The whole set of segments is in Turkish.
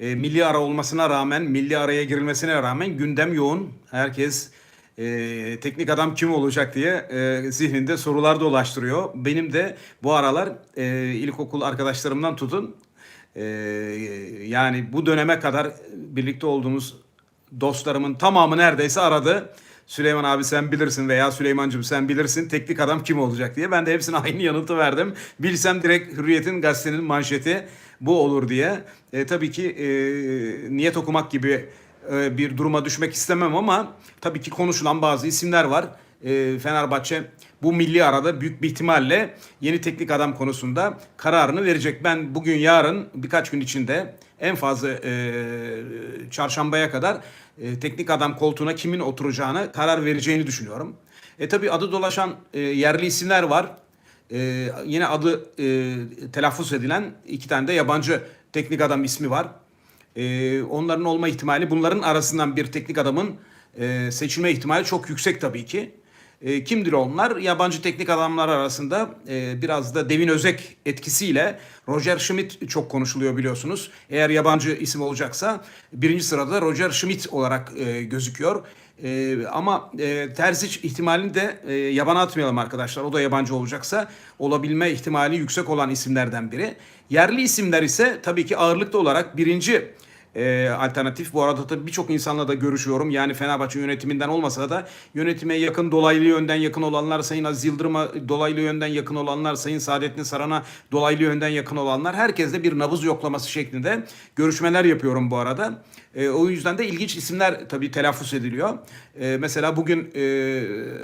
E, milli ara olmasına rağmen, milli araya girilmesine rağmen gündem yoğun. Herkes e, teknik adam kim olacak diye e, zihninde sorular dolaştırıyor. Benim de bu aralar e, ilkokul arkadaşlarımdan tutun e, yani bu döneme kadar birlikte olduğumuz dostlarımın tamamı neredeyse aradı. Süleyman abi sen bilirsin veya Süleymancığım sen bilirsin teknik adam kim olacak diye. Ben de hepsine aynı yanıtı verdim. Bilsem direkt Hürriyet'in gazetenin manşeti bu olur diye. E, tabii ki e, niyet okumak gibi e, bir duruma düşmek istemem ama tabii ki konuşulan bazı isimler var. E, Fenerbahçe bu milli arada büyük bir ihtimalle yeni teknik adam konusunda kararını verecek. Ben bugün yarın birkaç gün içinde en fazla e, çarşambaya kadar e, teknik adam koltuğuna kimin oturacağını karar vereceğini düşünüyorum. E tabii adı dolaşan e, yerli isimler var. E, yine adı e, telaffuz edilen iki tane de yabancı teknik adam ismi var. E, onların olma ihtimali bunların arasından bir teknik adamın e, seçilme ihtimali çok yüksek tabii ki. E, kimdir onlar? Yabancı teknik adamlar arasında e, biraz da Devin Özek etkisiyle Roger Schmidt çok konuşuluyor biliyorsunuz. Eğer yabancı isim olacaksa birinci sırada Roger Schmidt olarak e, gözüküyor. E, ama e, Terzic ihtimalini de e, yabana atmayalım arkadaşlar. O da yabancı olacaksa olabilme ihtimali yüksek olan isimlerden biri. Yerli isimler ise tabii ki ağırlıklı olarak birinci e, alternatif. Bu arada tabii birçok insanla da görüşüyorum. Yani Fenerbahçe yönetiminden olmasa da yönetime yakın dolaylı yönden yakın olanlar, Sayın Aziz Yıldırım'a dolaylı yönden yakın olanlar, Sayın Saadettin Saran'a dolaylı yönden yakın olanlar herkesle bir nabız yoklaması şeklinde görüşmeler yapıyorum bu arada. E, o yüzden de ilginç isimler tabii telaffuz ediliyor. E, mesela bugün e,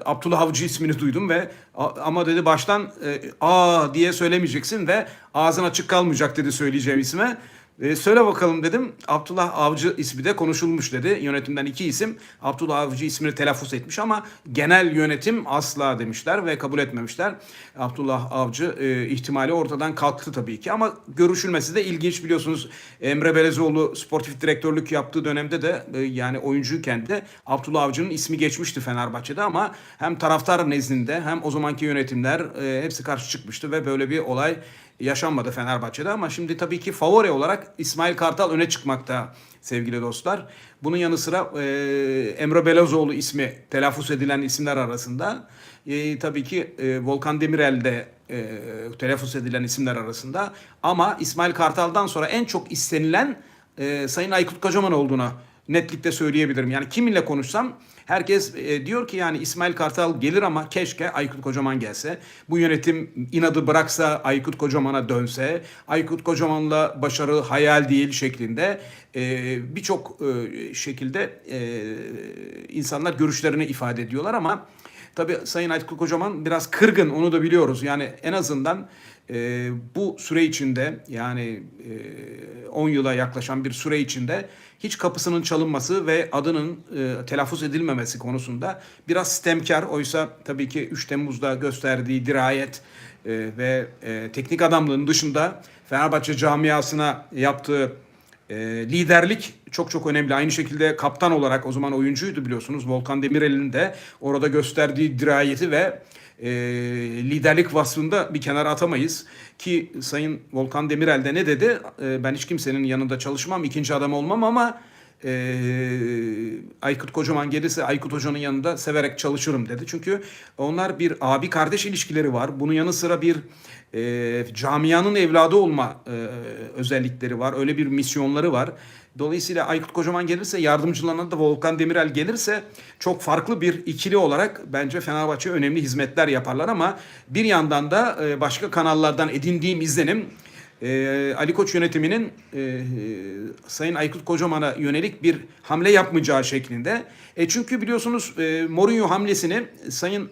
Abdullah Avcı ismini duydum ve a- ama dedi baştan e, aa diye söylemeyeceksin ve ağzın açık kalmayacak dedi söyleyeceğim isme. E, söyle bakalım dedim. Abdullah Avcı ismi de konuşulmuş dedi. Yönetimden iki isim. Abdullah Avcı ismini telaffuz etmiş ama genel yönetim asla demişler ve kabul etmemişler. Abdullah Avcı e, ihtimali ortadan kalktı tabii ki ama görüşülmesi de ilginç biliyorsunuz. Emre Belezoğlu sportif direktörlük yaptığı dönemde de e, yani oyuncuyken de Abdullah Avcı'nın ismi geçmişti Fenerbahçe'de ama hem taraftar nezdinde hem o zamanki yönetimler e, hepsi karşı çıkmıştı ve böyle bir olay yaşanmadı Fenerbahçe'de ama şimdi tabii ki favori olarak İsmail Kartal öne çıkmakta sevgili dostlar. Bunun yanı sıra e, Emre Belözoğlu ismi telaffuz edilen isimler arasında. E, tabii ki e, Volkan Demirel de e, telaffuz edilen isimler arasında. Ama İsmail Kartal'dan sonra en çok istenilen e, Sayın Aykut Kocaman olduğuna netlikle söyleyebilirim. Yani kiminle konuşsam herkes e, diyor ki yani İsmail Kartal gelir ama keşke Aykut Kocaman gelse. Bu yönetim inadı bıraksa Aykut Kocaman'a dönse. Aykut Kocaman'la başarı hayal değil şeklinde e, birçok e, şekilde e, insanlar görüşlerini ifade ediyorlar ama Tabii Sayın Aykut Kocaman biraz kırgın onu da biliyoruz. Yani en azından e, bu süre içinde yani e, 10 yıla yaklaşan bir süre içinde hiç kapısının çalınması ve adının e, telaffuz edilmemesi konusunda biraz sistemkar. Oysa tabii ki 3 Temmuz'da gösterdiği dirayet e, ve e, teknik adamlığın dışında Fenerbahçe camiasına yaptığı e, liderlik çok çok önemli. Aynı şekilde kaptan olarak o zaman oyuncuydu biliyorsunuz. Volkan Demirel'in de orada gösterdiği dirayeti ve e, liderlik vasfında bir kenara atamayız. Ki Sayın Volkan Demirel de ne dedi? E, ben hiç kimsenin yanında çalışmam, ikinci adam olmam ama e, Aykut Kocaman gelirse Aykut Hoca'nın yanında severek çalışırım dedi. Çünkü onlar bir abi kardeş ilişkileri var. Bunun yanı sıra bir e, camianın evladı olma e, özellikleri var. Öyle bir misyonları var. Dolayısıyla Aykut Kocaman gelirse yardımcılarına da Volkan Demirel gelirse çok farklı bir ikili olarak bence Fenerbahçe önemli hizmetler yaparlar ama bir yandan da e, başka kanallardan edindiğim izlenim e, Ali Koç yönetiminin e, e, Sayın Aykut Kocaman'a yönelik bir hamle yapmayacağı şeklinde. E çünkü biliyorsunuz e, Mourinho hamlesini Sayın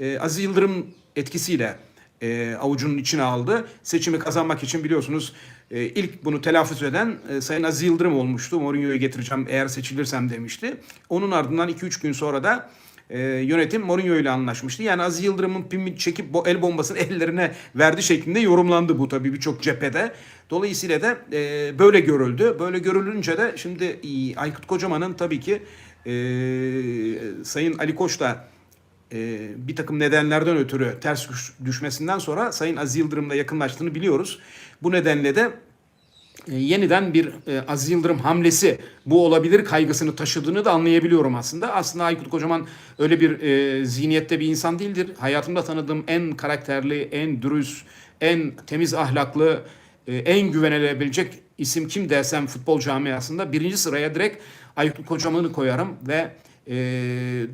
e, Aziz Yıldırım etkisiyle e, avucunun içine aldı. Seçimi kazanmak için biliyorsunuz e, ilk bunu telaffuz eden e, Sayın Aziz Yıldırım olmuştu. Mourinho'yu getireceğim eğer seçilirsem demişti. Onun ardından 2-3 gün sonra da e, yönetim Mourinho ile anlaşmıştı. Yani Aziz Yıldırım'ın pimi çekip bu el bombasını ellerine verdi şeklinde yorumlandı bu tabii birçok cephede. Dolayısıyla da e, böyle görüldü. Böyle görülünce de şimdi e, Aykut Kocaman'ın tabii ki e, Sayın Ali Koç da e, bir takım nedenlerden ötürü ters düş- düşmesinden sonra Sayın Aziz Yıldırım'la yakınlaştığını biliyoruz. Bu nedenle de yeniden bir e, Aziz Yıldırım hamlesi bu olabilir kaygısını taşıdığını da anlayabiliyorum aslında. Aslında Aykut Kocaman öyle bir e, zihniyette bir insan değildir. Hayatımda tanıdığım en karakterli, en dürüst, en temiz ahlaklı, e, en güvenilebilecek isim kim desem futbol camiasında birinci sıraya direkt Aykut Kocaman'ı koyarım ve e,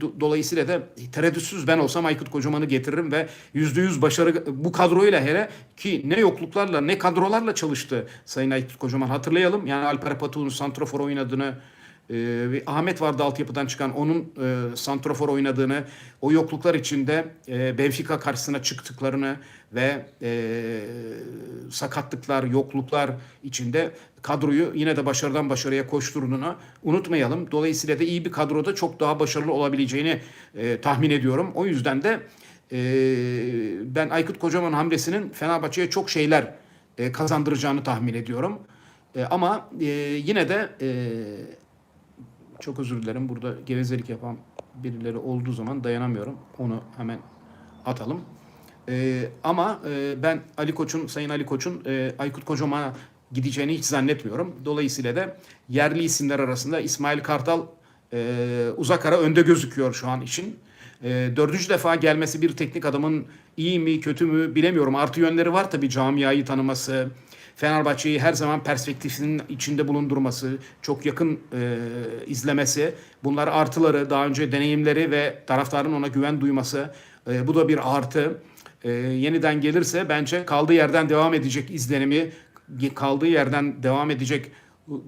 do- dolayısıyla da tereddütsüz ben olsam Aykut Kocaman'ı getiririm ve yüzde yüz başarı bu kadroyla hele ki ne yokluklarla ne kadrolarla çalıştı Sayın Aykut Kocaman hatırlayalım. Yani Alper Patuğ'un santrafor oynadığını e, Ahmet vardı altyapıdan çıkan onun e, santrafor oynadığını o yokluklar içinde e, Benfica karşısına çıktıklarını ve e, sakatlıklar, yokluklar içinde kadroyu yine de başarıdan başarıya koşturduğunu unutmayalım. Dolayısıyla da iyi bir kadroda çok daha başarılı olabileceğini e, tahmin ediyorum. O yüzden de e, ben Aykut Kocaman hamlesinin Fenerbahçe'ye çok şeyler e, kazandıracağını tahmin ediyorum. E, ama e, yine de e, çok özür dilerim. Burada gevezelik yapan birileri olduğu zaman dayanamıyorum. Onu hemen atalım. Ee, ama e, ben Ali Koç'un, Sayın Ali Koç'un e, Aykut Kocaman'a gideceğini hiç zannetmiyorum. Dolayısıyla da yerli isimler arasında İsmail Kartal e, uzak ara önde gözüküyor şu an için. E, dördüncü defa gelmesi bir teknik adamın iyi mi kötü mü bilemiyorum. Artı yönleri var tabii camiayı tanıması, Fenerbahçe'yi her zaman perspektifinin içinde bulundurması, çok yakın e, izlemesi, bunlar artıları, daha önce deneyimleri ve taraftarın ona güven duyması, e, bu da bir artı. E, yeniden gelirse bence kaldığı yerden devam edecek izlenimi, kaldığı yerden devam edecek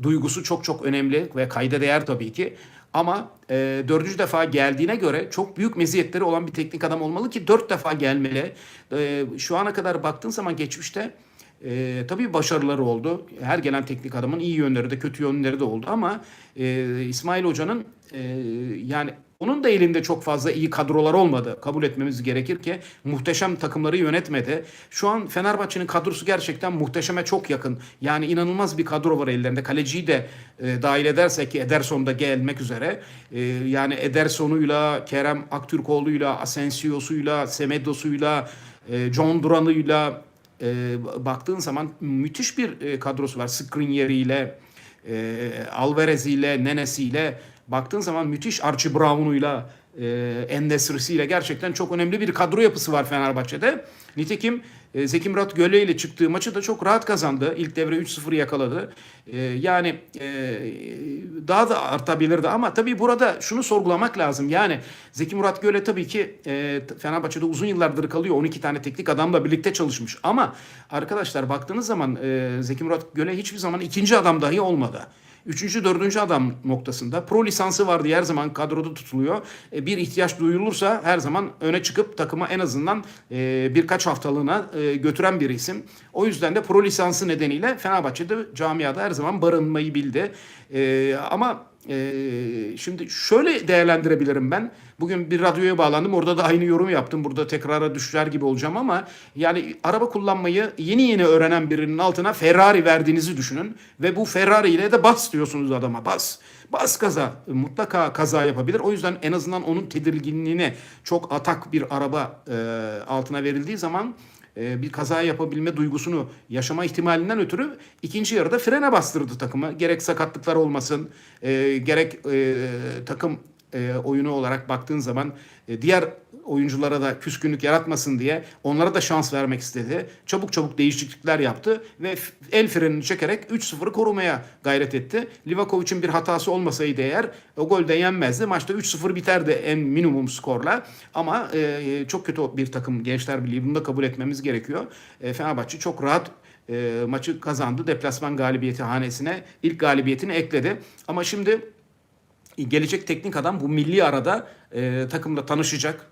duygusu çok çok önemli ve kayda değer tabii ki. Ama e, dördüncü defa geldiğine göre çok büyük meziyetleri olan bir teknik adam olmalı ki dört defa gelmeli. E, şu ana kadar baktığın zaman geçmişte e, tabii başarıları oldu. Her gelen teknik adamın iyi yönleri de kötü yönleri de oldu ama e, İsmail Hoca'nın e, yani onun da elinde çok fazla iyi kadrolar olmadı. Kabul etmemiz gerekir ki muhteşem takımları yönetmedi. Şu an Fenerbahçe'nin kadrosu gerçekten muhteşeme çok yakın. Yani inanılmaz bir kadro var ellerinde. Kaleciyi de e, dahil edersek ki Ederson da gelmek üzere. E, yani Ederson'uyla, Kerem Aktürkoğlu'yla, Asensio'suyla, Semedo'suyla, e, John Duran'ıyla e, baktığın zaman müthiş bir e, kadrosu var. Skriniar'iyle, e, Alvarez'iyle, Nenesi'yle baktığın zaman müthiş Archie Brown'uyla, e, Endesir'iyle gerçekten çok önemli bir kadro yapısı var Fenerbahçe'de. Nitekim e, Zeki Murat Göle ile çıktığı maçı da çok rahat kazandı. İlk devre 3-0 yakaladı. E, yani e, daha da artabilirdi ama tabii burada şunu sorgulamak lazım. Yani Zeki Murat Göle tabii ki e, Fenerbahçe'de uzun yıllardır kalıyor. 12 tane teknik adamla birlikte çalışmış. Ama arkadaşlar baktığınız zaman e, Zeki Murat Göle hiçbir zaman ikinci adam dahi olmadı. Üçüncü, dördüncü adam noktasında. Pro lisansı vardı her zaman kadroda tutuluyor. E, bir ihtiyaç duyulursa her zaman öne çıkıp takıma en azından e, birkaç haftalığına e, götüren bir isim. O yüzden de pro lisansı nedeniyle Fenerbahçe'de camiada her zaman barınmayı bildi. E, ama e, şimdi şöyle değerlendirebilirim ben. Bugün bir radyoya bağlandım. Orada da aynı yorum yaptım. Burada tekrara düşer gibi olacağım ama yani araba kullanmayı yeni yeni öğrenen birinin altına Ferrari verdiğinizi düşünün ve bu Ferrari ile de bas diyorsunuz adama. Bas. Bas kaza. Mutlaka kaza yapabilir. O yüzden en azından onun tedirginliğine çok atak bir araba e, altına verildiği zaman bir kaza yapabilme duygusunu yaşama ihtimalinden ötürü ikinci yarıda frene bastırdı takımı. Gerek sakatlıklar olmasın, e, gerek e, takım e, oyunu olarak baktığın zaman e, diğer oyunculara da küskünlük yaratmasın diye onlara da şans vermek istedi. Çabuk çabuk değişiklikler yaptı ve el frenini çekerek 3-0'ı korumaya gayret etti. Livakovic'in bir hatası olmasaydı eğer o gol de yenmezdi. Maçta 3-0 biterdi en minimum skorla. Ama e, çok kötü bir takım Gençler Birliği bunu da kabul etmemiz gerekiyor. E, Fenerbahçe çok rahat e, maçı kazandı. Deplasman galibiyeti hanesine ilk galibiyetini ekledi. Ama şimdi gelecek teknik adam bu milli arada e, takımla tanışacak.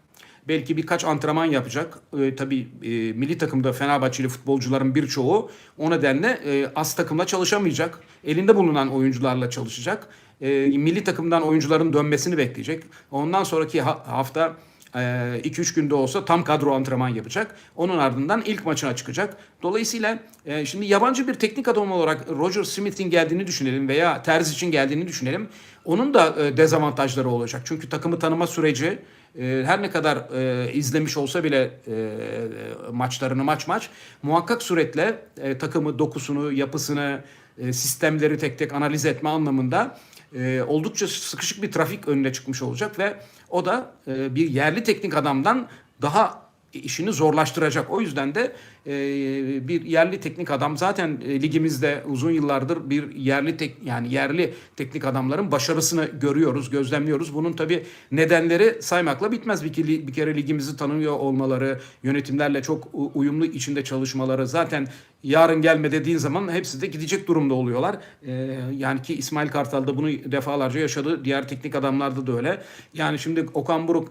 Belki birkaç antrenman yapacak. E, tabii e, milli takımda Fenerbahçeli futbolcuların birçoğu o nedenle e, az takımla çalışamayacak. Elinde bulunan oyuncularla çalışacak. E, milli takımdan oyuncuların dönmesini bekleyecek. Ondan sonraki ha- hafta 2-3 günde olsa tam kadro antrenman yapacak. Onun ardından ilk maçına çıkacak. Dolayısıyla e, şimdi yabancı bir teknik adam olarak Roger Smith'in geldiğini düşünelim veya Terzic'in geldiğini düşünelim. Onun da e, dezavantajları olacak. Çünkü takımı tanıma süreci e, her ne kadar e, izlemiş olsa bile maçlarını maç maç muhakkak suretle takımı, dokusunu, yapısını, sistemleri tek tek analiz etme anlamında oldukça sıkışık bir trafik önüne çıkmış olacak ve o da bir yerli teknik adamdan daha işini zorlaştıracak. O yüzden de e, bir yerli teknik adam zaten e, ligimizde uzun yıllardır bir yerli tek yani yerli teknik adamların başarısını görüyoruz, gözlemliyoruz. Bunun tabi nedenleri saymakla bitmez. Bir, ki- bir kere ligimizi tanıyor olmaları, yönetimlerle çok uyumlu içinde çalışmaları zaten yarın gelme dediğin zaman hepsi de gidecek durumda oluyorlar. E, yani ki İsmail Kartal da bunu defalarca yaşadı. Diğer teknik adamlarda da öyle. Yani şimdi Okan Buruk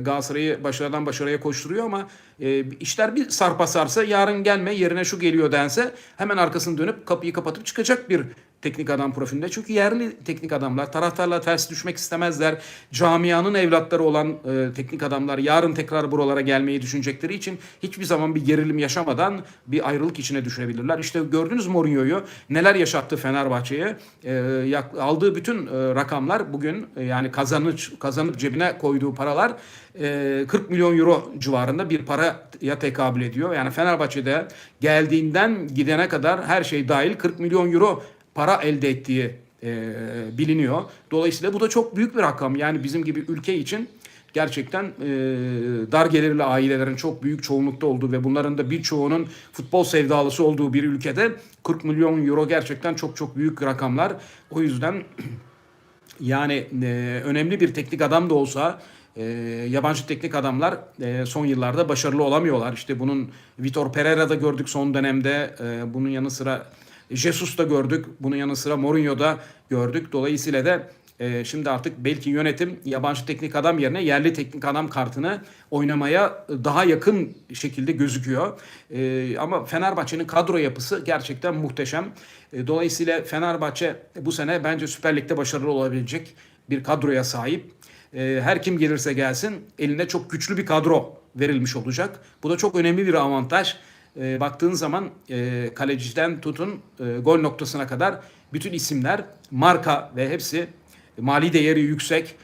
Galatasaray'ı başarıdan başarıya koşturuyor ama e, işler bir sarpa sarsa yarın gelme yerine şu geliyor dense hemen arkasını dönüp kapıyı kapatıp çıkacak bir teknik adam profilinde. Çünkü yerli teknik adamlar taraftarla ters düşmek istemezler. Camianın evlatları olan e, teknik adamlar yarın tekrar buralara gelmeyi düşünecekleri için hiçbir zaman bir gerilim yaşamadan bir ayrılık içine düşebilirler. İşte gördünüz Mourinho'yu neler yaşattı Fenerbahçe'ye. E, aldığı bütün e, rakamlar bugün e, yani kazanıp kazanıp cebine koyduğu paralar e, 40 milyon euro civarında bir paraya tekabül ediyor. Yani Fenerbahçe'de geldiğinden gidene kadar her şey dahil 40 milyon euro para elde ettiği e, biliniyor. Dolayısıyla bu da çok büyük bir rakam. Yani bizim gibi ülke için gerçekten e, dar gelirli ailelerin çok büyük çoğunlukta olduğu ve bunların da birçoğunun futbol sevdalısı olduğu bir ülkede 40 milyon euro gerçekten çok çok büyük rakamlar. O yüzden yani e, önemli bir teknik adam da olsa e, yabancı teknik adamlar e, son yıllarda başarılı olamıyorlar. İşte bunun Vitor Pereira'da gördük son dönemde. E, bunun yanı sıra Jesus da gördük. Bunun yanı sıra Mourinho'da gördük. Dolayısıyla da e, şimdi artık belki yönetim yabancı teknik adam yerine yerli teknik adam kartını oynamaya daha yakın şekilde gözüküyor. E, ama Fenerbahçe'nin kadro yapısı gerçekten muhteşem. E, dolayısıyla Fenerbahçe bu sene bence Süper Lig'de başarılı olabilecek bir kadroya sahip. E, her kim gelirse gelsin eline çok güçlü bir kadro verilmiş olacak. Bu da çok önemli bir avantaj. E, baktığın zaman e, kaleciden tutun e, gol noktasına kadar bütün isimler marka ve hepsi mali değeri yüksek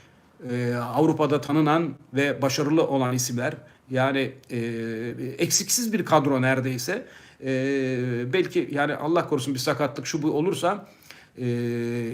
e, Avrupa'da tanınan ve başarılı olan isimler. Yani e, eksiksiz bir kadro neredeyse. E, belki yani Allah korusun bir sakatlık şu bu olursa e,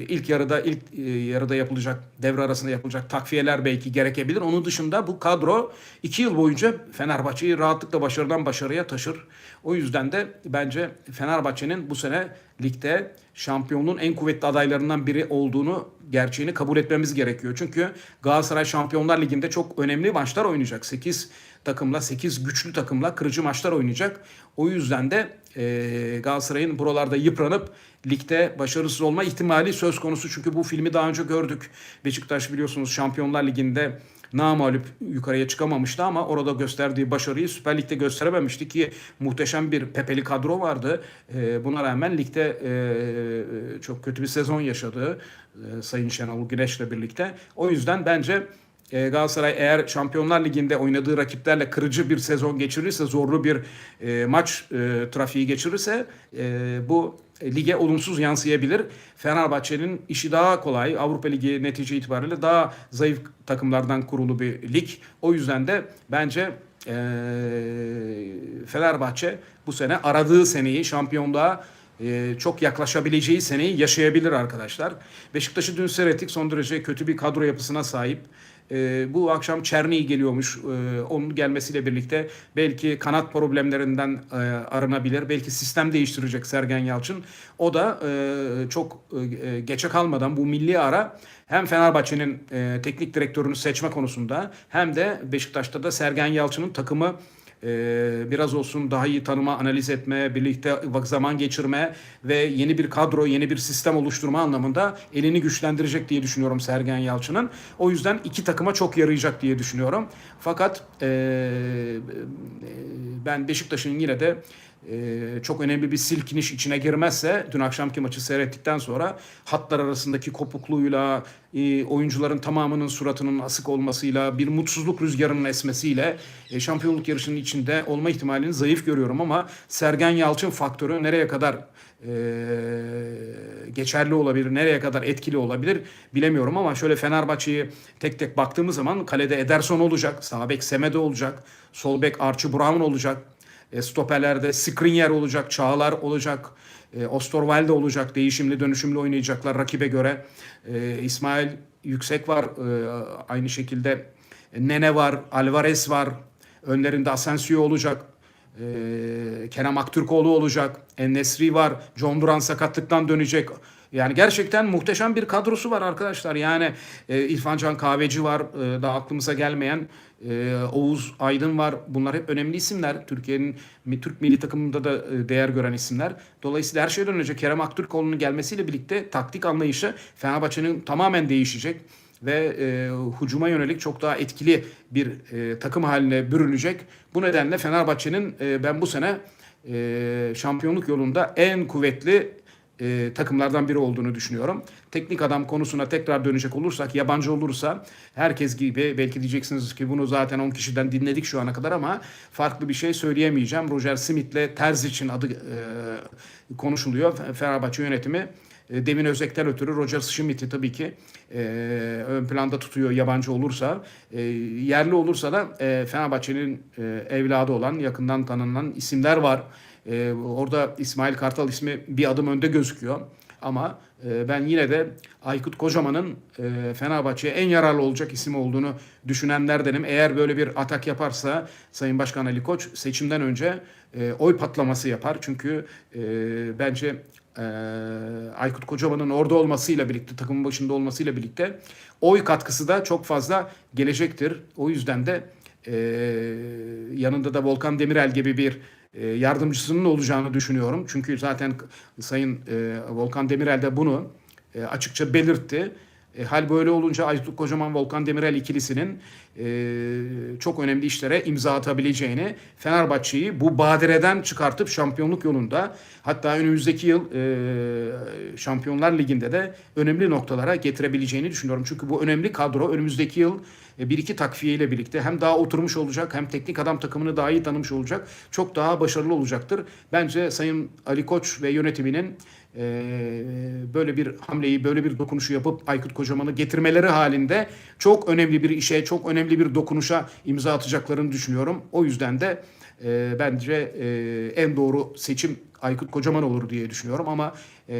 ilk yarıda ilk e, yarıda yapılacak devre arasında yapılacak takviyeler belki gerekebilir. Onun dışında bu kadro iki yıl boyunca Fenerbahçe'yi rahatlıkla başarıdan başarıya taşır. O yüzden de bence Fenerbahçe'nin bu sene ligde şampiyonluğun en kuvvetli adaylarından biri olduğunu gerçeğini kabul etmemiz gerekiyor. Çünkü Galatasaray Şampiyonlar Ligi'nde çok önemli maçlar oynayacak. 8 takımla 8 güçlü takımla kırıcı maçlar oynayacak. O yüzden de e, Galatasaray'ın buralarda yıpranıp ligde başarısız olma ihtimali söz konusu. Çünkü bu filmi daha önce gördük. Beşiktaş biliyorsunuz Şampiyonlar Ligi'nde namalüp yukarıya çıkamamıştı ama orada gösterdiği başarıyı Süper Lig'de gösterememişti ki muhteşem bir pepeli kadro vardı. E, buna rağmen ligde e, çok kötü bir sezon yaşadı e, Sayın Şenol Güneş'le birlikte. O yüzden bence e, Galatasaray eğer Şampiyonlar Ligi'nde oynadığı rakiplerle kırıcı bir sezon geçirirse, zorlu bir e, maç e, trafiği geçirirse e, bu e, lige olumsuz yansıyabilir. Fenerbahçe'nin işi daha kolay. Avrupa Ligi netice itibariyle daha zayıf takımlardan kurulu bir lig. O yüzden de bence e, Fenerbahçe bu sene aradığı seneyi şampiyonluğa e, çok yaklaşabileceği seneyi yaşayabilir arkadaşlar. Beşiktaş'ı dün seyrettik. Son derece kötü bir kadro yapısına sahip. E, bu akşam Çerni'yi geliyormuş. E, onun gelmesiyle birlikte belki kanat problemlerinden e, arınabilir. Belki sistem değiştirecek Sergen Yalçın. O da e, çok e, geçe kalmadan bu milli ara hem Fenerbahçe'nin e, teknik direktörünü seçme konusunda hem de Beşiktaş'ta da Sergen Yalçın'ın takımı ee, biraz olsun daha iyi tanıma, analiz etme, birlikte zaman geçirme ve yeni bir kadro, yeni bir sistem oluşturma anlamında elini güçlendirecek diye düşünüyorum Sergen Yalçın'ın. O yüzden iki takıma çok yarayacak diye düşünüyorum. Fakat e, e, ben Beşiktaş'ın yine de e, çok önemli bir silkiniş içine girmezse dün akşamki maçı seyrettikten sonra hatlar arasındaki kopukluğuyla e, oyuncuların tamamının suratının asık olmasıyla bir mutsuzluk rüzgarının esmesiyle e, şampiyonluk yarışının içinde olma ihtimalini zayıf görüyorum ama Sergen Yalçın faktörü nereye kadar e, geçerli olabilir, nereye kadar etkili olabilir bilemiyorum ama şöyle Fenerbahçe'yi tek tek baktığımız zaman kalede Ederson olacak, sağ bek Semedo olacak, sol bek Archie Brown olacak, e, stoperlerde Skriniar olacak, Çağlar olacak. E, Osterwalde olacak. Değişimli dönüşümlü oynayacaklar rakibe göre. E, İsmail Yüksek var. E, aynı şekilde Nene var. Alvarez var. Önlerinde Asensio olacak. Ee, Kerem Aktürkoğlu olacak. Ennesri var. John Duran sakatlıktan dönecek. Yani gerçekten muhteşem bir kadrosu var arkadaşlar. Yani e, İrfan Can Kahveci var. E, daha aklımıza gelmeyen e, Oğuz Aydın var. Bunlar hep önemli isimler. Türkiye'nin Türk milli takımında da e, değer gören isimler. Dolayısıyla her şeyden önce Kerem Aktürkoğlu'nun gelmesiyle birlikte taktik anlayışı Fenerbahçe'nin tamamen değişecek ve e, hucuma yönelik çok daha etkili bir e, takım haline bürünecek. Bu nedenle Fenerbahçe'nin e, ben bu sene e, şampiyonluk yolunda en kuvvetli e, takımlardan biri olduğunu düşünüyorum. Teknik adam konusuna tekrar dönecek olursak, yabancı olursa herkes gibi belki diyeceksiniz ki bunu zaten 10 kişiden dinledik şu ana kadar ama farklı bir şey söyleyemeyeceğim. Roger Smith'le Terzic'in adı e, konuşuluyor. Fenerbahçe yönetimi e, Demin Özek'ten ötürü Roger Schmidt'i tabii ki e, ön planda tutuyor yabancı olursa. E, yerli olursa da e, Fenerbahçe'nin e, evladı olan, yakından tanınan isimler var. E, orada İsmail Kartal ismi bir adım önde gözüküyor. Ama e, ben yine de Aykut Kocaman'ın e, Fenerbahçe'ye en yararlı olacak isim olduğunu düşünenlerdenim. Eğer böyle bir atak yaparsa Sayın Başkan Ali Koç seçimden önce e, oy patlaması yapar. Çünkü e, bence e, Aykut Kocaman'ın orada olmasıyla birlikte, takımın başında olmasıyla birlikte oy katkısı da çok fazla gelecektir. O yüzden de e, yanında da Volkan Demirel gibi bir yardımcısının olacağını düşünüyorum. Çünkü zaten Sayın e, Volkan Demirel de bunu e, açıkça belirtti. E, hal böyle olunca Aykut Kocaman Volkan Demirel ikilisinin e, çok önemli işlere imza atabileceğini, Fenerbahçe'yi bu badireden çıkartıp şampiyonluk yolunda hatta önümüzdeki yıl e, Şampiyonlar Ligi'nde de önemli noktalara getirebileceğini düşünüyorum. Çünkü bu önemli kadro önümüzdeki yıl e, bir iki takviye ile birlikte hem daha oturmuş olacak hem teknik adam takımını daha iyi tanımış olacak. Çok daha başarılı olacaktır. Bence Sayın Ali Koç ve yönetiminin böyle bir hamleyi, böyle bir dokunuşu yapıp Aykut Kocaman'ı getirmeleri halinde çok önemli bir işe, çok önemli bir dokunuşa imza atacaklarını düşünüyorum. O yüzden de e, bence e, en doğru seçim Aykut Kocaman olur diye düşünüyorum ama e,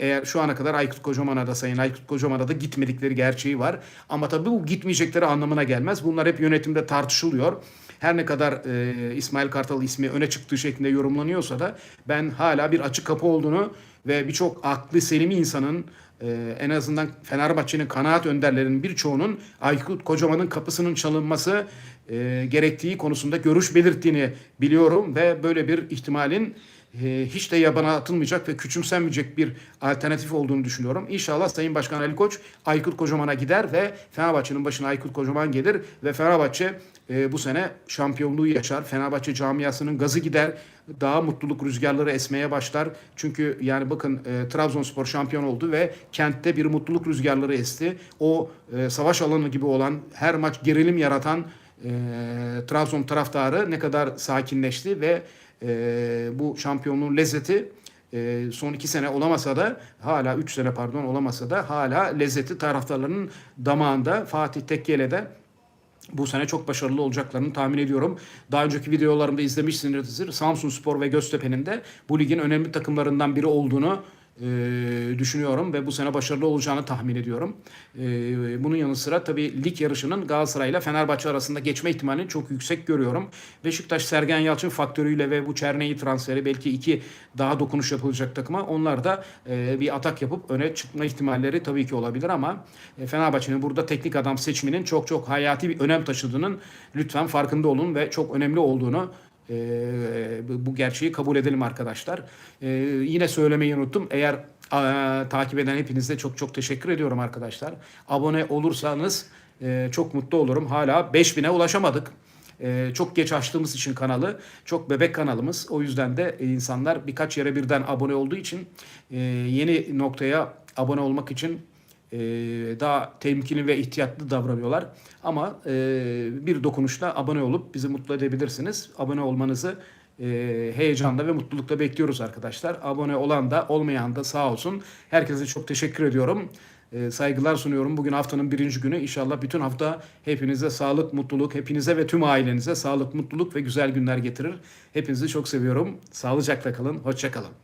eğer şu ana kadar Aykut Kocaman'a da Sayın Aykut Kocaman'a da gitmedikleri gerçeği var. Ama tabii bu gitmeyecekleri anlamına gelmez. Bunlar hep yönetimde tartışılıyor. Her ne kadar e, İsmail Kartal ismi öne çıktığı şeklinde yorumlanıyorsa da ben hala bir açık kapı olduğunu ve birçok aklı selimi insanın e, en azından Fenerbahçe'nin kanaat önderlerinin birçoğunun Aykut Kocaman'ın kapısının çalınması e, gerektiği konusunda görüş belirttiğini biliyorum ve böyle bir ihtimalin e, hiç de yabana atılmayacak ve küçümsenmeyecek bir alternatif olduğunu düşünüyorum. İnşallah Sayın Başkan Ali Koç Aykut Kocaman'a gider ve Fenerbahçe'nin başına Aykut Kocaman gelir ve Fenerbahçe e, bu sene şampiyonluğu yaşar. Fenerbahçe camiasının gazı gider. Daha mutluluk rüzgarları esmeye başlar. Çünkü yani bakın e, Trabzonspor şampiyon oldu ve kentte bir mutluluk rüzgarları esti. O e, savaş alanı gibi olan her maç gerilim yaratan e, Trabzon taraftarı ne kadar sakinleşti ve e, bu şampiyonluğun lezzeti e, son iki sene olamasa da hala üç sene pardon olamasa da hala lezzeti taraftarlarının damağında Fatih Tekkele'de bu sene çok başarılı olacaklarını tahmin ediyorum. Daha önceki videolarımda izlemişsinizdir. Samsun Spor ve Göztepe'nin de bu ligin önemli takımlarından biri olduğunu e, düşünüyorum ve bu sene başarılı olacağını tahmin ediyorum. E, bunun yanı sıra tabii lig yarışının Galatasaray ile Fenerbahçe arasında geçme ihtimalini çok yüksek görüyorum. Beşiktaş Sergen Yalçın faktörüyle ve bu Çerneyi transferi belki iki daha dokunuş yapılacak takıma onlar da e, bir atak yapıp öne çıkma ihtimalleri tabii ki olabilir ama e, Fenerbahçe'nin burada teknik adam seçiminin çok çok hayati bir önem taşıdığının lütfen farkında olun ve çok önemli olduğunu e, bu gerçeği kabul edelim arkadaşlar. E, yine söylemeyi unuttum. Eğer takip eden hepinize çok çok teşekkür ediyorum arkadaşlar. Abone olursanız e, çok mutlu olurum. Hala 5000'e ulaşamadık. E, çok geç açtığımız için kanalı, çok bebek kanalımız. O yüzden de insanlar birkaç yere birden abone olduğu için e, yeni noktaya abone olmak için e, daha temkinli ve ihtiyatlı davranıyorlar. Ama e, bir dokunuşla abone olup bizi mutlu edebilirsiniz. Abone olmanızı e, heyecanla ve mutlulukla bekliyoruz arkadaşlar. Abone olan da olmayan da sağ olsun. Herkese çok teşekkür ediyorum. E, saygılar sunuyorum. Bugün haftanın birinci günü. İnşallah bütün hafta hepinize sağlık, mutluluk, hepinize ve tüm ailenize sağlık, mutluluk ve güzel günler getirir. Hepinizi çok seviyorum. Sağlıcakla kalın, hoşça kalın.